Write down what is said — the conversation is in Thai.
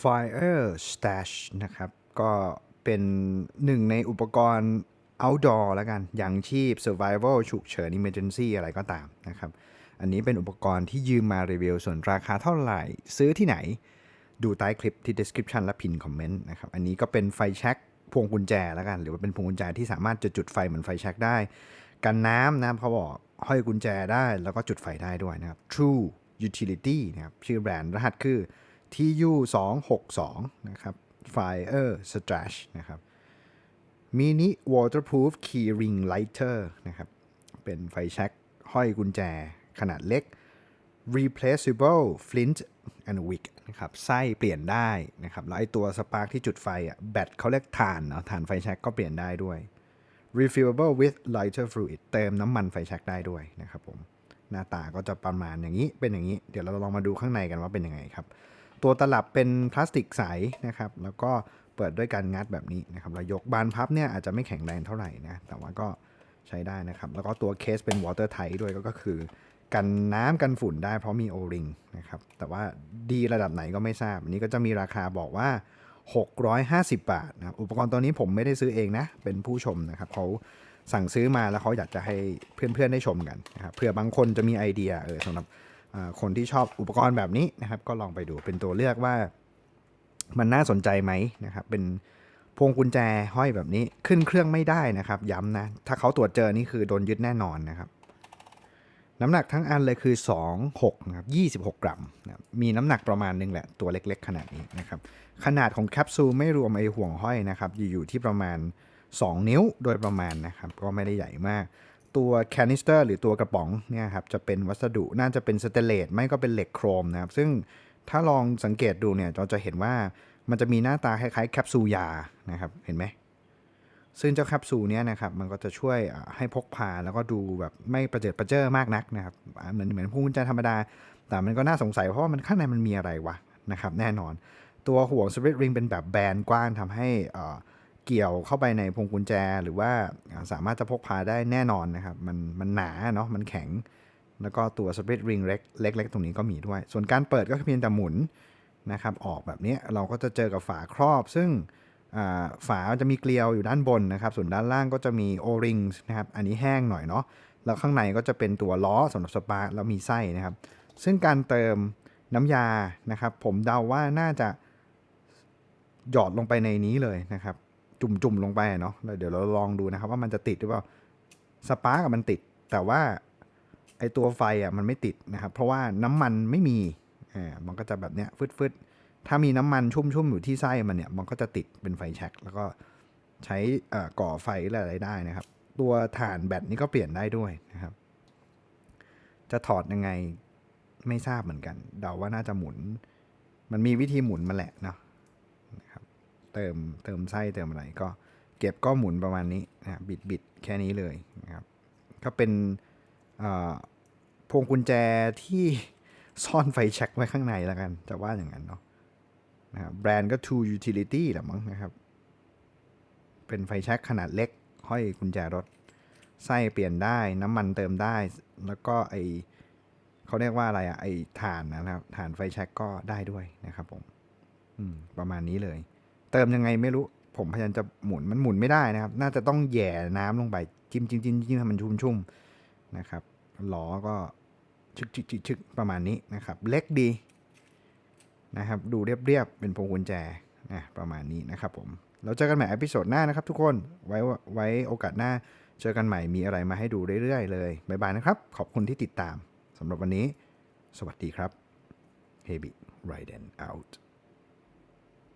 Fire Stash นะครับ ก็เป็นหนึ่งในอุปกรณ์ outdoor แล้วกัน อย่างชีพ survival ฉุกเฉิน emergency อะไรก็ตามนะครับ อันนี้เป็นอุปกรณ์ที่ยืมมารีวิว ส่วนราคาเท่าไหร่ ซื้อที่ไหน ดูใต้คลิปที่ description และพินคอมเมนต์นะครับ อันนี้ก็เป็นไฟแช็กพวงกุญแจแล้วกัน หรือว่าเป็นพวงกุญแจที่สามารถจะจุดไฟเหมือนไฟแช็กได้ กันน้ำนะเขาบอกห้อยกุญแจได้แล้วก็จุดไฟได้ด้วยนะครับ True Utility นะครับ ชื่อแบรนด์รหัสคือ TU 2 6 2 นะครับ Fire Strash นะครับ Mini Waterproof Key Ring Lighter นะครับ เป็นไฟแช็กห้อยกุญแจขนาดเล็ก replaceable flint and wick นะครับไส้เปลี่ยนได้นะครับ แล้วไอตัวสปาร์กที่จุดไฟอะแบตเขาเรียกถ่านเนาะถ่านไฟแช็กก็เปลี่ยนได้ด้วย refillable with lighter fluid เติมน้ำมันไฟแช็กได้ด้วยนะครับผม หน้าตาก็จะประมาณอย่างนี้เป็นอย่างนี้ เดี๋ยวเราลองมาดูข้างในกันว่าเป็นยังไงครับ ตัวตลับเป็นพลาสติกใสนะครับ แล้วก็เปิดด้วยการงัดแบบนี้นะครับเรายกบานพับเนี่ยอาจจะไม่แข็งแรงเท่าไหร่นะ แต่ว่าก็ใช้ได้นะครับ แล้วก็ตัวเคสเป็น water tight ด้วยก็คือ กันน้ำกันฝุ่นได้เพราะมี O-ring นะครับ แต่ว่าดีระดับไหนก็ไม่ทราบ อันนี้ก็จะมีราคาบอกว่า 650 บาทนะครับ อุปกรณ์ตัวนี้ผมไม่ได้ซื้อเองนะ เป็นผู้ชมนะครับเขาสั่งซื้อมาแล้วเขาอยากจะให้เพื่อนๆได้ชมกันนะครับเผื่อบางคนจะมีไอเดียเออสำหรับ คนที่ชอบอุปกรณ์แบบนี้นะครับ ก็ลองไปดูเป็นตัวเลือกว่า มันน่าสนใจไหมนะครับ เป็นพวงกุญแจห้อยแบบนี้ขึ้นเครื่องไม่ได้นะครับ ย้ำนะ ถ้าเขาตรวจเจอนี่คือโดนยึดแน่นอนนะครับ น้ำหนักทั้งอันเลยคือ 2 6นะครับ26 กรัมนะครับมีน้ำหนักประมาณนึงแหละ ตัวเล็กๆ ขนาดนี้นะครับ ขนาดของแคปซูลไม่รวมไอห่วงห้อยนะครับ อยู่อยู่ที่ประมาณ 2 นิ้วโดยประมาณนะครับ ก็ไม่ได้ใหญ่มาก ตัวแคนิสเตอร์หรือตัวกระป๋องเนี่ยครับจะเป็นวัสดุน่าจะเป็นสเตเลสไม่ก็เป็นเหล็กโครมนะครับซึ่งถ้าลองสังเกตดูเนี่ยเราจะเห็นว่ามันจะมีหน้าตาคล้ายๆแคปซูลยานะครับเห็นไหมซึ่งเจ้าแคปซูลเนี้ยนะครับมันก็จะช่วยให้พกพาแล้วก็ดูแบบไม่ประเจิดประเจ้อมากนักนะครับเหมือนเหมือนพวงกุญแจธรรมดา แต่มันก็น่าสงสัยเพราะว่ามันข้างในมันมีอะไรวะนะครับแน่นอนตัวห่วงสวิตริงเป็นแบบแบนกว้างทำให้อ่อ เกี่ยวเข้าไปในพวงกุญแจ หรือว่าสามารถจะพกพาได้แน่นอนนะครับ มันมันหนาเนาะมันแข็ง แล้วก็ตัวสวิตริงเล็กเล็ก ๆ ตรงนี้ก็มีด้วย ส่วนการเปิดก็เพียงแต่หมุนนะครับ ออกแบบนี้เราก็จะเจอกับฝาครอบ ซึ่งฝาจะมีเกลียวอยู่ด้านบนนะครับ ส่วนด้านล่างก็จะมี O-ring นะครับ อันนี้แห้งหน่อยเนาะแล้วข้างในก็จะเป็นตัวล้อสำหรับสปาร์แล้วมีไส้นะครับ ซึ่งการเติมน้ำยานะครับ ผมเดาว่าน่าจะหยอดลงไปในนี้เลยนะครับ จุ่มๆลงไปเนาะแล้วเดี๋ยวเราลองดูนะครับ ว่ามันจะติดหรือเปล่าสปาร์กมันติด แต่ว่าไอตัวไฟอะมันไม่ติดนะครับ เพราะว่าน้ำมันไม่มีอ่ามันก็จะแบบเนี้ยฟึดๆถ้ามีน้ำมันชุ่มๆอยู่ที่ไส้มันเนี่ยมันก็จะติดเป็นไฟแช็กแล้วก็ใช้อ่อก่อไฟอะไรได้นะครับ ตัวถ่านแบตนี่ก็เปลี่ยนได้ด้วยนะครับ จะถอดยังไงไม่ทราบเหมือนกัน เดาว่าน่าจะหมุน มันมีวิธีหมุนมาแหละเนาะ เติมเติมไส้เติมอะไรก็เก็บก็หมุนประมาณนี้นะบิดบิดแค่นี้เลยนะครับก็เป็นพวงกุญแจที่ซ่อนไฟแช็กไว้ข้างในแล้วกัน จะว่าอย่างนั้นเนาะนะครับแบรนด์ก็ True Utility แหละมั้งนะครับ เป็นไฟแช็กขนาดเล็ก ห้อยกุญแจรถ ไส้เปลี่ยนได้น้ำมันเติมได้ แล้วก็ไอเขาเรียกว่าอะไรอะไอถ่านนะครับถ่านไฟแช็กก็ได้ด้วยนะครับผมอืมประมาณนี้เลย เติมยังไงไม่รู้ ผมพยายามจะหมุนมันหมุนไม่ได้นะครับ น่าจะต้องแหย่น้ำลงไปจิ้มจิ้มจิ้มจิ้มให้มันชุ่มชุ่มนะครับล้อก็ชึกชึกชึกชึกประมาณนี้นะครับ เล็กดีนะครับ ดูเรียบๆเป็นพวงกุญแจนะประมาณนี้นะครับผมเราเจอกันใหม่อพิโซดหน้านะครับทุกคนไว้ไว้โอกาสหน้าเจอกันใหม่มีอะไรมาให้ดูเรื่อยๆเลยบ๊ายบายนะครับ ขอบคุณที่ติดตามสำหรับวันนี้ สวัสดีครับ h e b y Riden Out